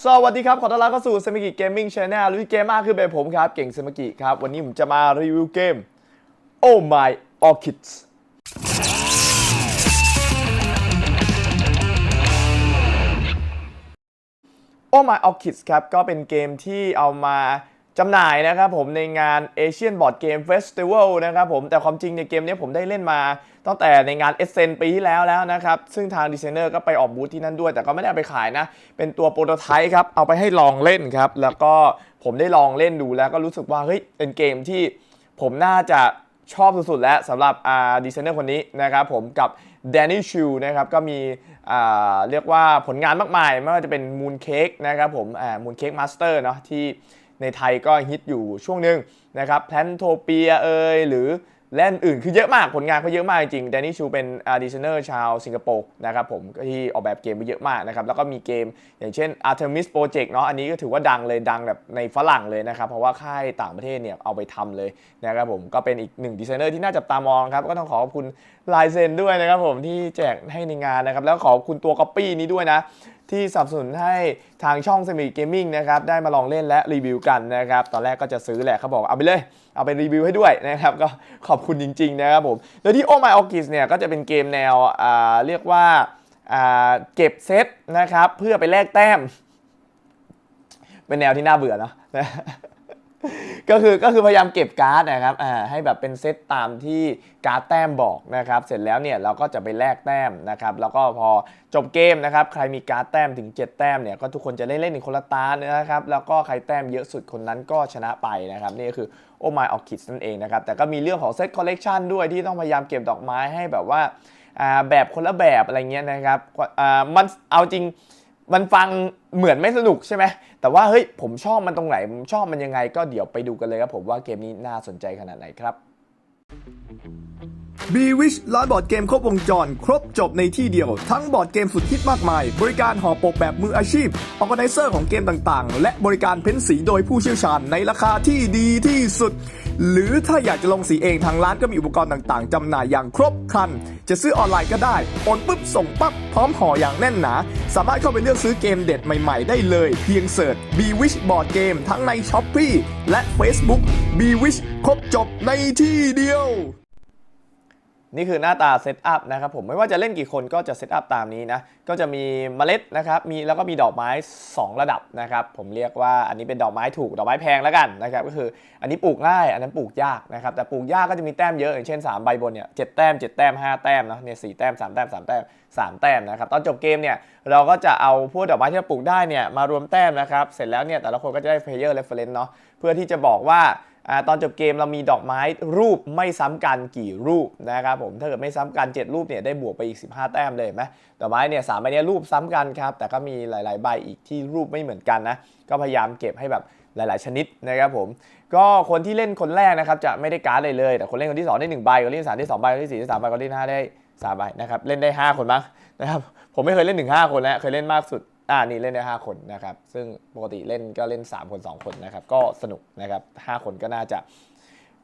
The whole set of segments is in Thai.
สวัสดีครับ ขอต้อนรับเข้าสู่ s ม m กิเกมมิ่งช n แนลลุยเกมมากคือเป็นผมครับ เก่ง s ม m กิครับ วันนี้ผมจะมารีวิวเกม Oh My Orchids Oh My Orchids ครับ ก็เป็นเกมที่เอามาจำหน่ายนะครับผมในงาน Asian Board Game Festival นะครับผมแต่ความจริงในเกมนี้ผมได้เล่นมา ตั้งแต่ในงาน e s c e n ปีที่แล้วแล้วนะครับ ซึ่งทางดีไซเนอร์ก็ไปออกบูธที่นั่นด้วย แต่ก็ไม่ได้เอาไปขายนะ เป็นตัวโปรโตไทป์ครับ เอาไปให้ลองเล่นครับ แล้วก็ผมได้ลองเล่นดูแล้วก็รู้สึกว่าเฮ้ยเป็นเกมที่ผมน่าจะชอบสุดๆแล้วสำหรับดีไซเนอร์คนนี้นะครับผมกับ Danny Chu นะครับก็มีอ่าเรียกว่าผลงานมากมายไม่ว่าจะเป็น Moon Cake นะครับผมอ่า Moon Cake Master เนาะที่ในไทยก็ฮิตอยู่ช่วงหนึ่งนะครับแพนโทเปียเอยหรือ แล่นอื่นคือเยอะมากผลงานเขาเยอะมากจริง Danny Chu เป็นดีไซเนอร์ชาวสิงคโปร์นะครับผมที่ออกแบบเกมไปเยอะมากนะครับแล้วก็มีเกมอย่างเช่น Artemis Project เนาะอันนี้ก็ถือว่าดังเลยดังแบบในฝรั่งเลยนะครับ เพราะว่าค่ายต่างประเทศเนี่ยเอาไปทำเลยนะครับผมก็เป็นอีกหนึ่งดีไซเนอร์ที่น่าจับตามองครับ ก็ต้องขอขอบคุณลายเซ็นด้วยนะครับผมที่แจกให้ในงานนะครับแล้วขอบคุณตัวก๊อปปี้นี้ด้วยนะ ที่สนับสนุนให้ทางช่องเซมิเกมมิ่งนะครับได้มาลองเล่นและรีวิวกันนะครับตอนแรกก็จะซื้อแหละเขาบอกเอาไปเลย เอาไปรีวิวให้ด้วยนะครับก็ขอบคุณจริงๆนะครับผมโดยที่โอ My Orchids เนี่ยก็จะเป็นเกมแนวอ่าเรียกว่าอ่าเก็บเซตนะครับเพื่อไปแลกแต้ม เป็นแนวที่น่าเบื่อเนาะ ก็คือก็คือพยายามเก็บการ์ดนะครับอ่าให้แบบเป็นเซตตามที่การ์ดแต้มบอกนะครับ เสร็จแล้วเนี่ยเราก็จะไปแลกแต้มนะครับ แล้วก็พอจบเกมนะครับ ใครมีการ์ดแต้มถึง 7 แต้มเนี่ยก็ทุกคนจะได้เล่นอีกคนละตานะครับ แล้วก็ใครแต้มเยอะสุดคนนั้นก็ชนะไปนะครับ นี่ก็คือ Oh My Orchids นั่นเองนะครับ แต่ก็มีเรื่องของเซตคอลเลกชันด้วยที่ต้องพยายามเก็บดอกไม้ให้แบบว่าอ่าแบบคนละแบบอะไรเงี้ยนะครับอ่ามันเอาจริง มันฟังเหมือนไม่สนุกใช่ไหม แต่ว่าเฮ้ยผมชอบมันตรงไหน ผมชอบมันยังไง ก็เดี๋ยวไปดูกันเลยครับผมว่าเกมนี้น่าสนใจขนาดไหนครับ b w i s h ร้านบอร์ดเกมครบวงจร ครบจบในที่เดียว ทั้งบอร์ดเกมสุดฮิตมากมาย บริการห่อปกแบบมืออาชีพออ g a ไนเซอร์ของเกมต่างๆ และบริการเพ้นสีโดยผู้เชี่ยวชาญในราคาที่ดีที่สุด หรือถ้าอยากจะลงสีเองทางร้านก็มีอุปกรณ์ต่างๆจำหน่ายอย่างครบครัน จะซื้อออนไลน์ก็ได้โอนปุ๊บส่งปั๊บพร้อมห่ออย่างแน่นหนา สามารถเข้าไปเลือกซื้อเกมเด็ดใหม่ๆ ได้เลย เพียงเสิร์ช b w i s h Board Game ทั้งใน s h อ p e e และ Facebook b w i s h ครบจบในที่เดียว นี่คือหน้าตาเซตอัพนะครับผมไม่ว่าจะเล่นกี่คนก็จะเซตอัพตามนี้นะก็จะมีเมล็ดนะครับมีแล้วก็มีดอกไม้ 2 ระดับนะครับผมเรียกว่าอันนี้เป็นดอกไม้ถูกดอกไม้แพงแล้วกันนะครับก็คืออันนี้ปลูกง่าย อันนั้นปลูกยากนะครับแต่ปลูกยากก็จะมีแต้มเยอะอย่างเช่น 3 ใบบนเนี่ยเจ็ดแต้ม 7 แต้ม 5 แต้มเนาะเนี่ยสแต้ม 3 แต้ม 3 แต้ม 3 แต้มนะครับตอนจบเกมเนี่ยเราก็จะเอาพวกดอกไม้ที่เราปลูกได้เนี่ยมารวมแต้มนะครับเสร็จแล้วเนี่ยแต่ละคนก็จะได้ player reference เนาะเพื่อที่จะบอกว่า ตอนจบเกมเรามีดอกไม้รูปไม่ซ้ำกันกี่รูปนะครับผมถ้าเกิดไม่ซ้ำกัน 7 รูปเนี่ยได้บวกไปอีก 15 แต้มเลยไหมดอกไม้เนี่ยสามใบนี้รูปซ้ำกันครับแต่ก็มีหลาย ๆ ใบอีกที่รูปไม่เหมือนกันนะก็พยายามเก็บให้แบบหลาย ๆ ชนิดนะครับผมก็คนที่เล่นคนแรกนะครับจะไม่ได้การ์ดเลยเลย แต่คนเล่นคนที่ 2 ได้1ใบคนเล่นที่3ได้2ใบคนที่4ได้3ใบคนที่5ได้3ใบนะครับเล่นได้ 5 คนมั้งนะครับผมไม่เคยเล่นถึง5คนแล้วเคยเล่นมากสุด อ่านี่เล่นได้5คนนะครับ ซึ่งปกติเล่นก็เล่น 3 คน 2 คนนะครับ ก็สนุกนะครับ5คนก็น่าจะ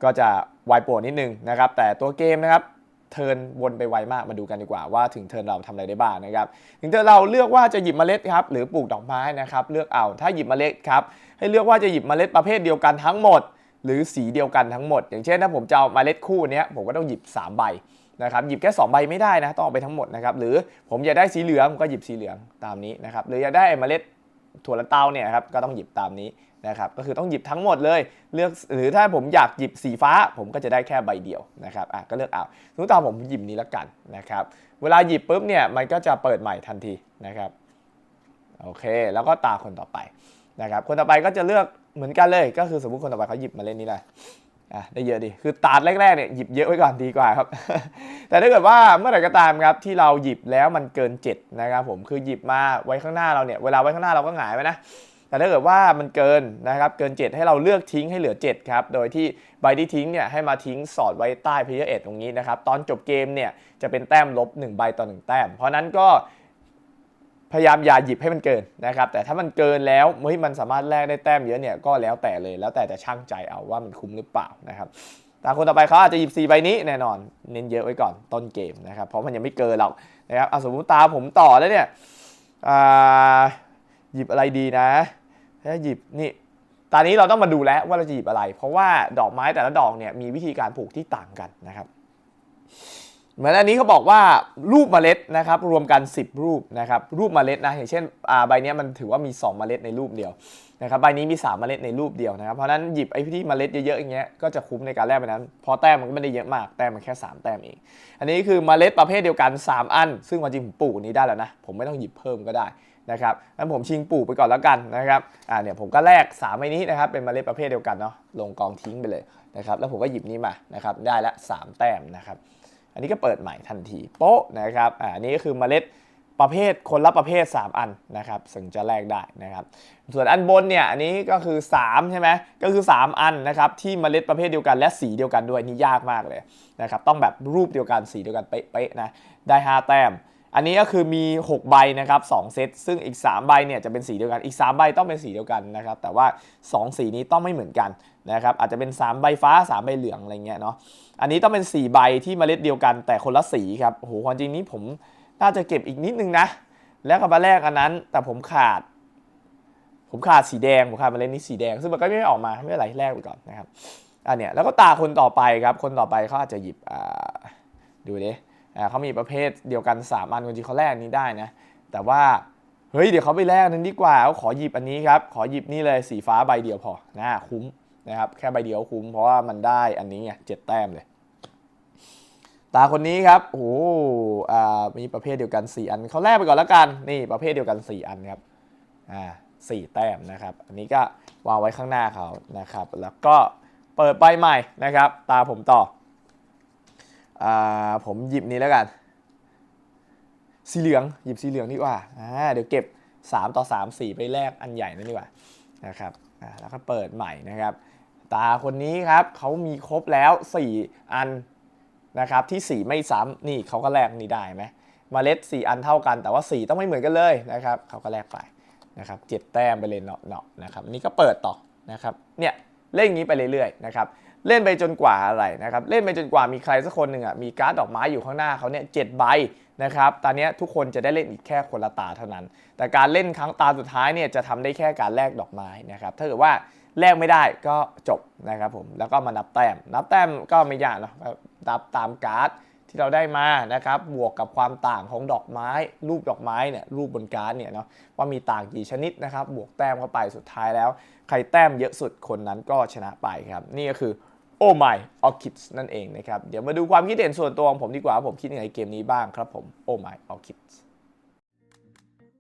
ก็จะวายปวนนิดนึงนะครับ แต่ตัวเกมนะครับเทิร์นวนไปไวมากมาดูกันดีกว่าว่าถึงเทิร์นเราทำอะไรได้บ้างนะครับ ถึงเทิร์นเราเลือกว่าจะหยิบเมล็ดครับหรือปลูกดอกไม้นะครับเลือกเอาถ้าหยิบเมล็ดครับให้เลือกว่าจะหยิบเมล็ดประเภทเดียวกันทั้งหมด หรือสีเดียวกันทั้งหมด อย่างเช่นถ้าผมจะเอาเมล็ดคู่นี้ผมก็ต้องหยิบ 3 ใบ นะครับหยิบแค่2ใบไม่ได้นะต้องเอาไปทั้งหมดนะครับหรือผมอยากได้สีเหลืองก็หยิบสีเหลืองตามนี้นะครับหรืออยากได้เมล็ดถั่วลันเตาเนี่ยครับก็ต้องหยิบตามนี้นะครับก็คือต้องหยิบทั้งหมดเลยเลือกหรือถ้าผมอยากหยิบสีฟ้า ผมก็จะได้แค่ใบเดียวนะครับอะก็เลือกเอาสมมติตามผมหยิบนี้ละกันนะครับเวลาหยิบปุ๊บเนี่ยมันก็จะเปิดใหม่ทันทีนะครับโอเค แล้วก็ตาคนต่อไปนะครับคนต่อไปก็จะเลือกเหมือนกันเลย ก็คือสมมติคนต่อไปเขาหยิบมาเล่นนี้เลย อะได้เยอะดีคือตาดแรกๆเนี่ยหยิบเยอะไว้ก่อนดีกว่าครับ แต่ถ้าเกิดว่าเมื่อไหร่ก็ตามครับที่เราหยิบแล้วมันเกิน 7 นะครับผมคือหยิบมาไว้ข้างหน้าเราเนี่ยเวลาไว้ข้างหน้าเราก็หงายไว้นะแต่ถ้าเกิดว่ามันเกินนะครับเกิน 7 ให้เราเลือกทิ้งให้เหลือ 7 ครับ โดยที่ใบที่ทิ้งเนี่ยให้มาทิ้งสอดไว้ใต้เพลเยอร์เอ็ดตรงนี้นะครับ ตอนจบเกมเนี่ยจะเป็นแต้มลบ 1 ใบต่อ 1 แต้ม เพราะนั้นก็ พยายามอย่าหยิบให้มันเกินนะครับ แต่ถ้ามันเกินแล้วเฮ้ยมันสามารถแลกได้แต้มเยอะเนี่ยก็แล้วแต่เลยแล้วแต่จะช่างใจเอาว่ามันคุ้มหรือเปล่านะครับตาคนต่อไปเขาอาจจะหยิบ4ใบนี้แน่นอน เน้นเยอะไว้ก่อนต้นเกมนะครับเพราะมันยังไม่เกินหรอกนะครับเอาสมมติตาผมต่อแล้วเนี่ยหยิบอะไรดีนะถ้าหยิบนี่ตอนนี้เราต้องมาดูแล้วว่าเราจะหยิบอะไร เพราะว่าดอกไม้แต่ละดอกเนี่ยมีวิธีการปลูกที่ต่างกันนะครับ เหมือนอันนี้เขาบอกว่ารูปเมล็ดนะครับรวมกัน 10 รูปนะครับรูปเมล็ดนะอย่างเช่นใบนี้มันถือว่ามี 2 เมล็ดในรูปเดียวนะครับใบนี้มี 3 เมล็ดในรูปเดียวนะครับเพราะนั้นหยิบไอ้ที่เมล็ดเยอะๆอย่างเงี้ยก็จะคุ้มในการแลกไปนั้นพราะแต้มมันก็ไม่ได้เยอะมากแต้มมันแค่ 3 แต้มเอง อันนี้คือเมล็ดประเภทเดียวกัน 3 อัน ซึ่งวันจริงผมปลูกนี้ได้แล้วนะผมไม่ต้องหยิบเพิ่มก็ได้นะครับงั้นผมชิงปลูกไปก่อนแล้วกันนะครับอ่าเนี่ยผมก็แลก3ใบนี้นะครับเป็นเมล็ดประเภทเดียวกันเนาะลงกองทิ้งไปเลยนะครับแล้วผมก็หยิบนี้มานะครับได้ละสามแต้มนะครับ อันนี้ก็เปิดใหม่ทันทีโป๊ะนะครับอ่าอันนี้ก็คือเมล็ดประเภทคนละประเภท 3 อันนะครับถึงจะแลกได้นะครับ ส่วนอันบนเนี่ยอันนี้ก็คือ3ใช่ไหมก็คือ 3 อันนะครับที่เมล็ดประเภทเดียวกันและสีเดียวกันด้วยนี่ยากมากเลยนะครับต้องแบบรูปเดียวกันสีเดียวกันเป๊ะๆนะได้ 5 แต้ม อันนี้ก็คือมี 6 ใบนะครับ2เซตซึ่งอีก 3 ใบเนี่ยจะเป็นสีเดียวกันอีก 3 ใบต้องเป็นสีเดียวกันนะครับแต่ว่า 2 สีนี้ต้องไม่เหมือนกันนะครับอาจจะเป็น 3 ใบฟ้า 3 ใบเหลืองอะไรเงี้ยเนาะอันนี้ต้องเป็น 4 ใบที่เมล็ดเดียวกันแต่คนละสีครับโอ้โหความจริงนี้ผมน่าจะเก็บอีกนิดนึงนะ แล้วก็มาแลกอันนั้น แต่ผมขาด ผมขาดสีแดงผมขาดเมล็ดนี้สีแดง ซึ่งมันก็ไม่ได้ออกมาไม่เป็นไรแลกไปก่อนนะครับอันเนี้ยแล้วก็ตาคนต่อไปครับคนต่อไปเขาอาจจะหยิบอ่าดูดิ เขามีประเภทเดียวกัน3อันคนจริงเขาแลกนี้ได้นะแต่ว่าเฮ้ยเดี๋ยวเขาไปแลกนั้นดีกว่าเขาขอหยิบอันนี้ครับขอหยิบนี่เลยสีฟ้าใบเดียวพอนะคุ้มนะครับแค่ใบเดียวคุ้มเพราะว่ามันได้อันนี้ไงเจ็ดแต้มเลย ตาคนนี้ครับโอ้อ่ามีประเภทเดียวกัน 4 อันเขาแลกไปก่อนแล้วกันนี่ประเภทเดียวกัน 4 อันครับอ่าสี่แต้มนะครับ อันนี้ก็วางไว้ข้างหน้าเขานะครับ แล้วก็เปิดใบใหม่นะครับ ตาผมต่อ ผมหยิบนี้แล้วกัน สีเหลืองหยิบสีเหลืองดีกว่าเดี๋ยวเก็บ 3 ต่อ3สีไปแลกอันใหญ่นั่นดีกว่านะครับอ่าแล้วก็เปิดใหม่นะครับ ตาคนนี้ครับเขามีครบแล้ว 4 อันนะครับที่ 4 ไม่ซ้ำนี่เขาก็แลกนี่ได้ไหมเมล็ด 4 อันเท่ากันแต่ว่า 4 ต้องไม่เหมือนกันเลยนะครับเขาก็แลกไปนะครับเจ็ดแต้มไปเลยเนาะเนาะนะครับนี่ก็เปิดต่อนะครับเนี่ยเล่นอย่างนี้ไปเรื่อยๆนะครับ เล่นไปจนกว่าอะไรนะครับ เล่นไปจนกว่ามีใครสักคนหนึ่งอะมีการ์ดดอกไม้อยู่ข้างหน้าเขาเนี่ยเจ็ดใบนะครับตอนนี้ทุกคนจะได้เล่นอีกแค่คนละตาเท่านั้น แต่การเล่นครั้งตาสุดท้ายเนี่ยจะทำได้แค่การแลกดอกไม้นะครับ ถ้าเกิดว่าแลกไม่ได้ก็จบนะครับผม แล้วก็มานับแต้ม นับแต้มก็ไม่ยากเนาะนับตามการ์ดที่เราได้มานะครับ บวกกับความต่างของดอกไม้ รูปดอกไม้เนี่ย รูปบนการ์ดเนี่ยเนาะ ว่ามีต่างกี่ชนิดนะครับ บวกแต้มเข้าไปสุดท้ายแล้ว ใครแต้มเยอะสุดคนนั้นก็ชนะไปครับ นี่ก็คือ Oh My Orchids นั่นเองนะครับ เดี๋ยวมาดูความคิดเห็นส่วนตัวของผมดีกว่าผมคิดยังไงเกมนี้บ้างครับผม Oh My Orchids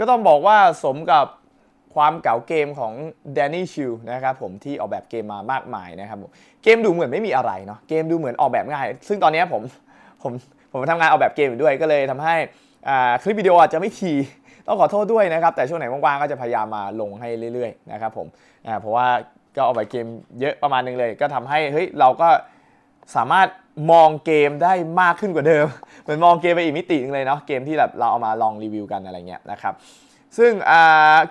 ก็ต้องบอกว่าสมกับความเก๋าเกมของ Danny Chill นะครับผมที่ออกแบบเกมมามากมายนะครับผมเกมดูเหมือนไม่มีอะไรเนาะเกมดูเหมือนออกแบบง่าย ซึ่งตอนนี้ผมผมผมทำงานออกแบบเกมอยู่ด้วยก็เลยทำให้คลิปวิดีโออาจจะไม่ทีต้องขอโทษด้วยนะครับ แต่ช่วงไหนว่างๆก็จะพยายามมาลงให้เรื่อยๆนะครับผมเพราะว่าก็ออกแบบเกมเยอะประมาณนึงเลย ก็ทำให้เฮ้ยเราก็สามารถ มองเกมได้มากขึ้นกว่าเดิม เหมือนมองเกมไปอีกมิติหนึงเลยเนาะเกมที่แบบเราเอามาลองรีวิวกันอะไรเงี้ยนะครับซึ่ง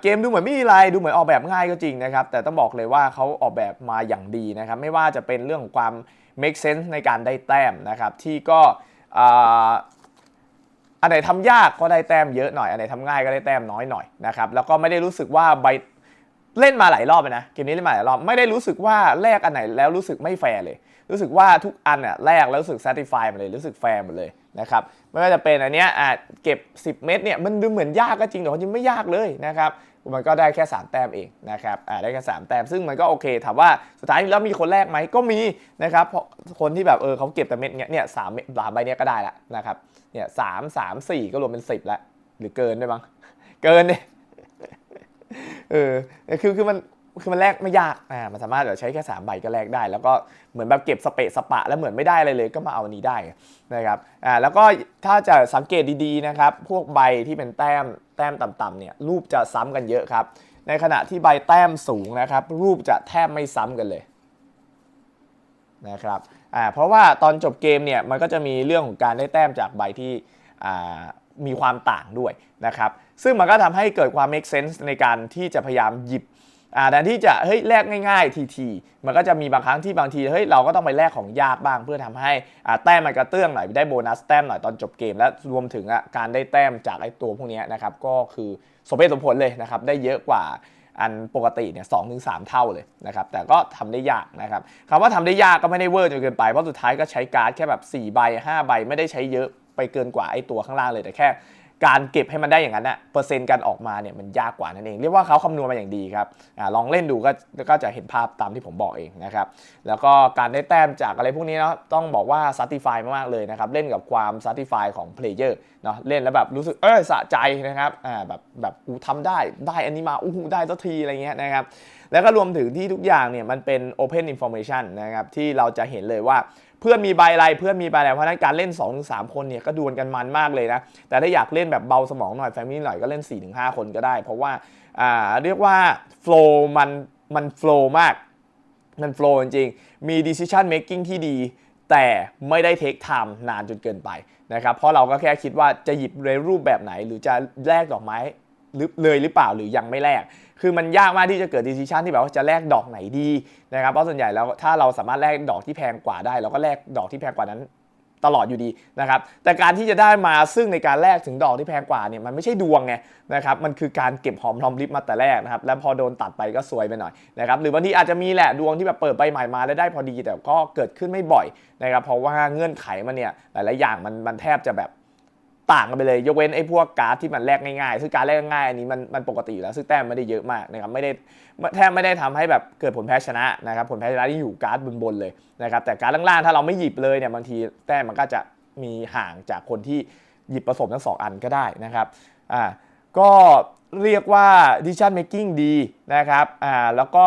เกมดูเหมือนไม่มีอะไรดูเหมือนออกแบบง่ายก็จริงนะครับ แต่ต้องบอกเลยว่าเขาออกแบบมาอย่างดีนะครับ ไม่ว่าจะเป็นเรื่องของความ make sense ในการได้แต้มนะครับ ที่ก็อ,อันไหนทำยากก็ได้แต้มเยอะหน่อยอันไหนทำง่ายก็ได้แต้มน้อยหน่อยนะครับแล้วก็ไม่ได้รู้สึกว่าใบเล่นมาหลายรอบเลยนะเกมนี้เล่นมาหลายรอบไม่ได้รู้สึกว่าแลกอันไหนแล้วรู้สึกไม่แฟร์เลย รู้สึกว่าทุกอันอะแลกแล้วรู้สึก satisfy หมดเลยรู้สึกแฟร์หมดเลยนะครับไม่ว่าจะเป็นอันเนี้ยอะเก็บ 10 เม็ดเนี่ยมันดูเหมือนยากก็จริงแต่ว่าจริงไม่ยากเลยนะครับมันก็ได้แค่ 3 แต้มเองนะครับอ่าได้แค่3แต้มซึ่งมันก็โอเคถามว่าสุดท้ายแล้วมีคนแรกไหมก็มีนะครับเพราะคนที่แบบเออเขาเก็บแต่เม็ดเนี้ยเนี่ยสามเม็ดสามใบเนี้ยก็ได้ละนะครับเนี่ยสามสามสี่ก็รวมเป็นสิบแล้วหรือเกินด้วยมั้งเกินเนี่ยเออคือคือมัน คือมันแลกไม่ยากอ่ามันสามารถแบบใช้แค่3ใบก็แลกได้ แล้วก็เหมือนแบบเก็บสเปะสปะ แล้วเหมือนไม่ได้อะไรเลยก็มาเอาอันนี้ได้นะครับอ่าแล้วก็ถ้าจะสังเกตดีๆนะครับพวกใบที่เป็นแต้มแต้มต่ำๆเนี่ยรูปจะซ้ำกันเยอะครับ ในขณะที่ใบแต้มสูงนะครับ รูปจะแทบไม่ซ้ำกันเลยนะครับอ่าเพราะว่าตอนจบเกมเนี่ยมันก็จะมีเรื่องของการได้แต้มจากใบที่อ่ามีความต่างด้วยนะครับ ซึ่งมันก็ทำให้เกิดความ make sense ในการที่จะพยายามหยิบ อ่าแทนที่จะเฮ้ยแลกง่าย ๆ ทีๆมันก็จะมีบางครั้งที่บางทีเฮ้ยเราก็ต้องไปแลกของยากบ้าง เพื่อทำให้อ่าแต้มมันกระเตื้องหน่อยได้โบนัสแต้มหน่อยตอนจบเกม และรวมถึงอะการได้แต้มจากไอ้ตัวพวกนี้นะครับก็คือสมเหตุสมผลเลยนะครับได้เยอะกว่าอันปกติเนี่ยสองถึงสามเท่าเลยนะครับแต่ก็ทำได้ยากนะครับคำว่าทำได้ยากก็ไม่ได้เวอร์จนเกินไปเพราะสุดท้ายก็ใช้การ์ดแค่แบบ4ใบ5ใบไม่ได้ใช้เยอะไปเกินกว่าไอ้ตัวข้างล่างเลยแต่แค่ การเก็บให้มันได้อย่างนั้นนะเปอร์เซ็นต์การออกมาเนี่ยมันยากกว่านั่นเอง เรียกว่าเขาคำนวณมาอย่างดีครับอลองเล่นดูก็ก็จะเห็นภาพตามที่ผมบอกเองนะครับ แล้วก็การได้แต้มจากอะไรพวกนี้เนาะต้องบอกว่าซัติฟายมากๆเลยนะครับ เล่นกับความซัติฟายของเพลเยอร์เนาะเล่นแล้วแบบรู้สึกเออสะใจนะครับอ่าแบบแบบกูทำได้ได้อันนี้มาอู้ได้สักทีอะไรเงี้ยนะครับแล้วก็รวมถึงที่ทุกอย่างเนี่ยมันเป็น Open Information นะครับที่เราจะเห็นเลยว่า เพื่อนมีใบอะไรเพื่อนมีใบอะไรเพราะนั้นการเล่น2-3คนเนี่ยก็ดวลกันมันมากเลยนะแต่ถ้าอยากเล่นแบบเบาสมองหน่อยแฟมิลี่หน่อยก็เล่น4-5คนก็ได้ เพราะว่าอ่าเรียกว่าโฟล์มันมันโฟล์มากมันโฟล์จริงๆมี decision making ที่ดี แต่ไม่ได้ take time นานจนเกินไปนะครับเพราะเราก็แค่คิดว่าจะหยิบในรูปแบบไหน หรือจะแลกดอกไม้หรือเลยหรือเปล่าหรือยังไม่แลก คือมันยากมากที่จะเกิด decision ที่แบบว่าจะแลกดอกไหนดีนะครับเพราะส่วนใหญ่แล้วถ้าเราสามารถแลกดอกที่แพงกว่าได้ เราก็แลกดอกที่แพงกว่านั้นตลอดอยู่ดีนะครับแต่การที่จะได้มาซึ่งในการแลกถึงดอกที่แพงกว่าเนี่ยมันไม่ใช่ดวงไงนะครับมันคือการเก็บหอมรอมริบมาแต่แรกนะครับแล้วพอโดนตัดไปก็ซวยไปหน่อยนะครับหรือบางทีอาจจะมีแหละดวงที่แบบเปิดใบใหม่มาแล้วได้พอดีแต่ก็เกิดขึ้นไม่บ่อยนะครับเพราะว่าเงื่อนไขมันเนี่ยหลายๆอย่างมันมันแทบจะแบบ ต่างกันไปเลย ยกเว้นไอ้พวกการ์ดที่มันแลกง่ายๆซึ่งการแลกง่ายๆอันนี้มันมันปกติอยู่แล้ว ซึ่งแต้มไม่ได้เยอะมากนะครับไม่ได้แทบไม่ได้ทำให้แบบเกิดผลแพ้ชนะนะครับผลแพ้ชนะที่อยู่การ์ดบนๆเลยนะครับแต่การ์ดล่างๆถ้าเราไม่หยิบเลยเนี่ยบางทีแต้มมันก็จะมีห่างจากคนที่หยิบผสมทั้งสองอันก็ได้นะครับอ่าก็เรียกว่า decision making ดีนะครับอ่าแล้วก็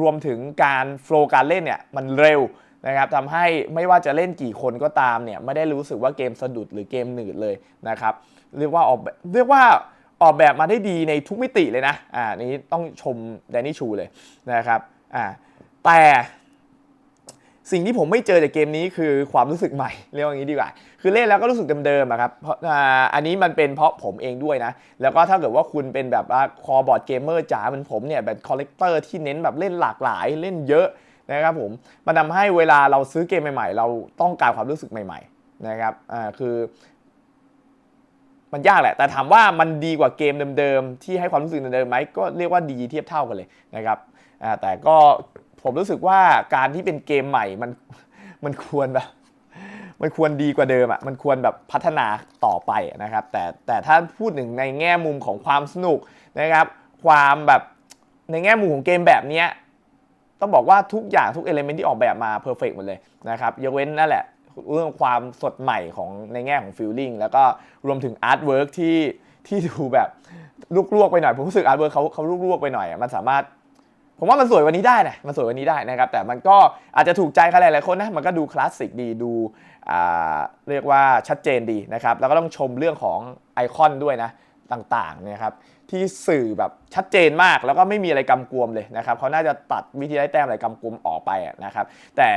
รวมถึงการโฟล์การเล่นเนี่ยมันเร็ว นะครับทำให้ไม่ว่าจะเล่นกี่คนก็ตามเนี่ยไม่ได้รู้สึกว่าเกมสะดุดหรือเกมหนืดเลยนะครับเรียกว่าออกแบบเรียกว่าออกแบบมาได้ดีในทุกมิติเลยนะอ่านี้ต้องชมแดนนี่ชูเลยนะครับอ่าแต่สิ่งที่ผมไม่เจอจากเกมนี้คือความรู้สึกใหม่เรียกว่างนี้ดีกว่า คือเล่นแล้วก็รู้สึกเดิมๆครับเพราะอันนี้มันเป็นเพราะผมเองด้วยนะ แล้วก็ถ้าเกิดว่าคุณเป็นแบบว่าคอบอร์ดเกมเมอร์จ๋าเหมือนผมเนี่ยแบบคอลเลกเตอร์ที่เน้นแบบเล่นหลากหลายเล่นเยอะ นะครับผมมันทำให้เวลาเราซื้อเกมใหม่ๆ เราต้องการความรู้สึกใหม่ ๆ นะครับอ่าคือ มันยากแหละ แต่ถามว่ามันดีกว่าเกมเดิมๆที่ให้ความรู้สึกเดิมๆไหมก็เรียกว่าดีเทียบเท่ากันเลยนะครับอ่าแต่ก็ผมรู้สึกว่าการที่เป็นเกมใหม่มันมันควรแบบมันควรดีกว่าเดิมอะ มันควรแบบพัฒนาต่อไปนะครับ แต่แต่ถ้าพูดถึงในแง่มุมของความสนุกนะครับ ความแบบในแง่มุมของเกมแบบนี้ ต้องบอกว่าทุกอย่างทุกเอลิเมนที่ออกแบบมาเพอร์เฟกหมดเลยนะครับยกเว้นนั่นแหละเรื่องความสดใหม่ของในแง่ของฟิลลิ่งแล้วก็รวมถึงอาร์ตเวิร์กที่ที่ดูแบบลวกๆไปหน่อย ผมรู้สึกอาร์ตเวิร์กเขาเขาลวกๆไปหน่อยมันสามารถ ผมว่ามันสวยวันนี้ได้นะมันสวยวันนี้ได้นะครับ แต่มันก็อาจจะถูกใจใครหลายๆคนนะมันก็ดูคลาสสิกดีดูอ่าเรียกว่าชัดเจนดีนะครับ แล้วก็ต้องชมเรื่องของไอคอนด้วยนะ ต่างๆเนี่ยครับที่สื่อแบบชัดเจนมากแล้วก็ไม่มีอะไรกำกวมเลยนะครับเขาน่าจะตัดวิธีได้แต้มอะไรกำกวมออกไปนะครับ แต่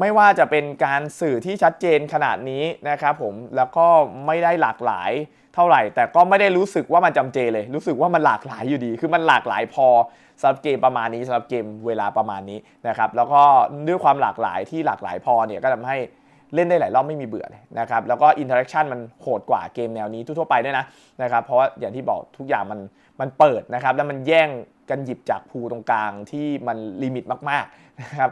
ไม่ว่าจะเป็นการสื่อที่ชัดเจนขนาดนี้นะครับผมแล้วก็ไม่ได้หลากหลายเท่าไหร่ แต่ก็ไม่ได้รู้สึกว่ามันจำเจเลย รู้สึกว่ามันหลากหลายอยู่ดี คือมันหลากหลายพอสำหรับเกมประมาณนี้สำหรับเกมเวลาประมาณนี้นะครับแล้วก็ด้วยความหลากหลายที่หลากหลายพอเนี่ยก็ทำให้ เล่นได้หลายรอบไม่มีเบื่อเลยนะครับแล้วก็อินเทอร์แอคชั่นมันโหดกว่าเกมแนวนี้ทั่วไปด้วยนะนะครับเพราะว่าอย่างที่บอกทุกอย่างมันมันเปิดนะครับแล้วมันแย่งกันหยิบจากภูตรงกลางที่มันลิมิตมากๆนะครับ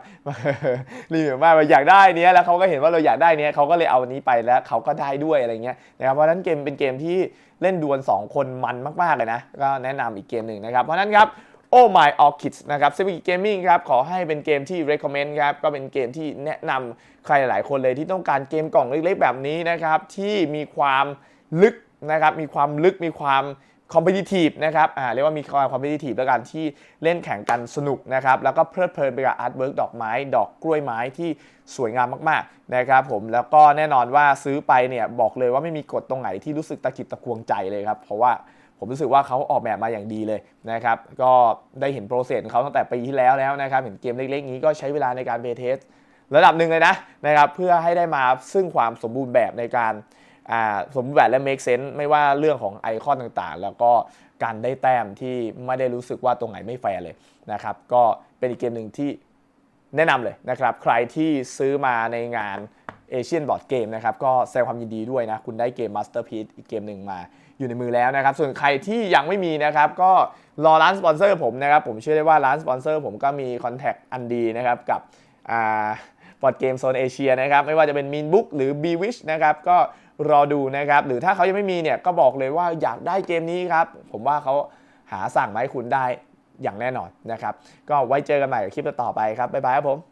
ลิมิตมากเราอยากได้เนี้ยแล้วเขาก็เห็นว่าเราอยากได้เนี้ยเขาก็เลยเอาอันนี้ไปแล้วเขาก็ได้ด้วยอะไรเงี้ยนะครับเพราะนั้นเกมเป็นเกมที่เล่นดวล 2 คนมันมากๆเลยนะก็แนะนำอีกเกมหนึ่งนะครับเพราะนั้นครับ Oh My Orchids นะครับ Civic Gaming ครับ ขอให้เป็นเกมที่ recommend ครับ ก็เป็นเกมที่แนะนำใครหลายคนเลยที่ต้องการเกมกล่องเล็กๆ แบบนี้นะครับ ที่มีความลึกนะครับ มีความลึก มีความ competitive นะครับ อ่า เรียกว่ามีความ competitive แล้วกันที่เล่นแข่งกันสนุกนะครับ แล้วก็เพลิดเพลินไปกับ artwork ดอกไม้ ดอกกล้วยไม้ที่สวยงามมากๆนะครับผม แล้วก็แน่นอนว่าซื้อไปเนี่ยบอกเลยว่าไม่มีกฎตรงไหนที่รู้สึกตะกิดตะควงใจเลยครับ เพราะว่า ผมรู้สึกว่าเขาออกแบบมาอย่างดีเลยนะครับก็ได้เห็นโปรเซสของเขาตั้งแต่ปีที่แล้วแล้วนะครับเห็นเกมเล็กๆนี้ก็ใช้เวลาในการเบเทสระดับหนึ่งเลยนะนะครับเพื่อให้ได้มาซึ่งความสมบูรณ์แบบในการสมบูรณ์แบบและ make sense ไม่ว่าเรื่องของไอคอนต่างๆ แล้วก็การได้แต้มที่ไม่ได้รู้สึกว่าตรงไหนไม่แฟร์เลยนะครับก็เป็นอีกเกมหนึ่งที่แนะนำเลยนะครับใครที่ซื้อมาในงานเอเชียนบอร์ดเกมนะครับก็แสดงความยินดีด้วยนะ คุณได้เกม Masterpiece อีกเกมหนึ่งมา อยู่ในมือแล้วนะครับ ส่วนใครที่ยังไม่มีนะครับ ก็รอร้านสปอนเซอร์ผมนะครับ ผมเชื่อได้ว่าร้านสปอนเซอร์ผมก็มีคอนแทคอันดีนะครับกับอ่าบอร์ดเกมโซนเอเชียนะครับ ไม่ว่าจะเป็น Mean Book หรือ b w i s h นะครับก็รอดูนะครับ หรือถ้าเขายังไม่มีเนี่ยก็บอกเลยว่าอยากได้เกมนี้ครับ ผมว่าเขาหาสั่งมาให้คุณได้อย่างแน่นอนนะครับ ก็ไว้เจอกันใหม่กับคลิปต่อไปครับ บ๊ายบายครับผม